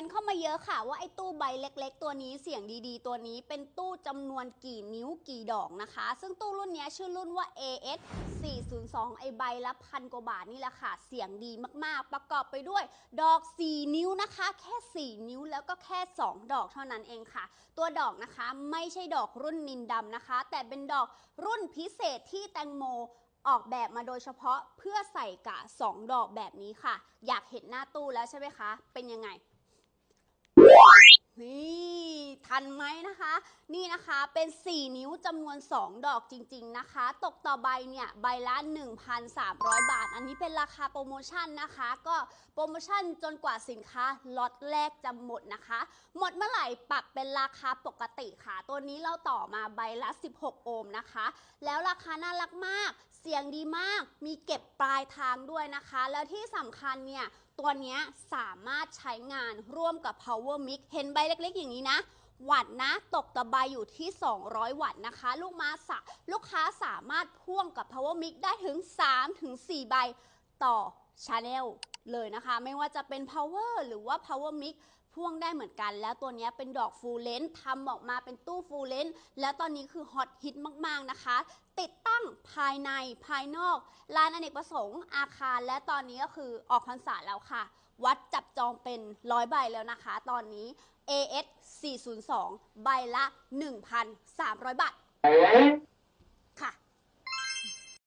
กันเข้ามาเยอะค่ะ ว่าไอ้ตู้ใบเล็ก ๆ ตัวนี้เสียงดีๆ ตัวนี้เป็นตู้จำนวนกี่นิ้วกี่ดอกนะคะ ซึ่งตู้รุ่นนี้ชื่อรุ่นว่า AS 402 ไอใบละพันกว่าบาทนี่แหละค่ะ เสียงดีมากๆ ประกอบไปด้วย ดอก 4 นิ้วนะคะ แค่ 4 นิ้วแล้วก็แค่ 2 ดอกเท่านั้นเองค่ะ ตัวดอกนะคะไม่ใช่ดอกรุ่นนินดำนะคะ แต่เป็นดอกรุ่นพิเศษที่แตงโมออกแบบมาโดยเฉพาะเพื่อใส่กะ 2 ดอกแบบนี้ค่ะ อยากเห็นหน้าตู้แล้วใช่ไหมคะ เป็นยังไง ทันไหมนะคะ นี่นะคะเป็น 4 นิ้วจำนวน 2 ดอกจริง ๆนะคะ ตกต่อใบเนี่ยใบละ 1,300 บาท อันนี้เป็นราคาโปรโมชั่นนะคะ ก็โปรโมชั่นจนกว่าสินค้าล็อตแรกจะหมดนะคะ หมดเมื่อไหร่ปรับเป็นราคาปกติค่ะ ตัวนี้เราต่อมาใบละ 16 โอห์มนะคะ แล้วราคาน่ารักมาก เสียงดีมาก มีเก็บปลายทางด้วยนะคะ แล้วที่สำคัญเนี่ยตัวนี้สามารถใช้งานร่วมกับ Power Mix เห็นใบเล็กๆอย่างนี้นะ วัตต์นะ ตกตะไบอยู่ที่ 200 วัตต์นะคะ ลูกมาสะลูกค้าสามารถพ่วงกับ Power Mix ได้ถึง 3-4 ใบต่อ Channel เลยนะคะ ไม่ว่าจะเป็น Power หรือว่า Power Mix พ่วงได้เหมือนกัน แล้วตัวนี้เป็นดอก Full Length ทำออกมาเป็นตู้ Full Length แล้วตอนนี้คือฮอตฮิตมากๆนะคะ ติดตั้งภายในภายนอกลานอเนกประสงค์อาคาร และตอนนี้ก็คือออกพรรษาแล้วค่ะ วัดจับจองเป็นร้อยใบแล้วนะคะ ตอนนี้ AS 402 ใบละ 1,300 บาท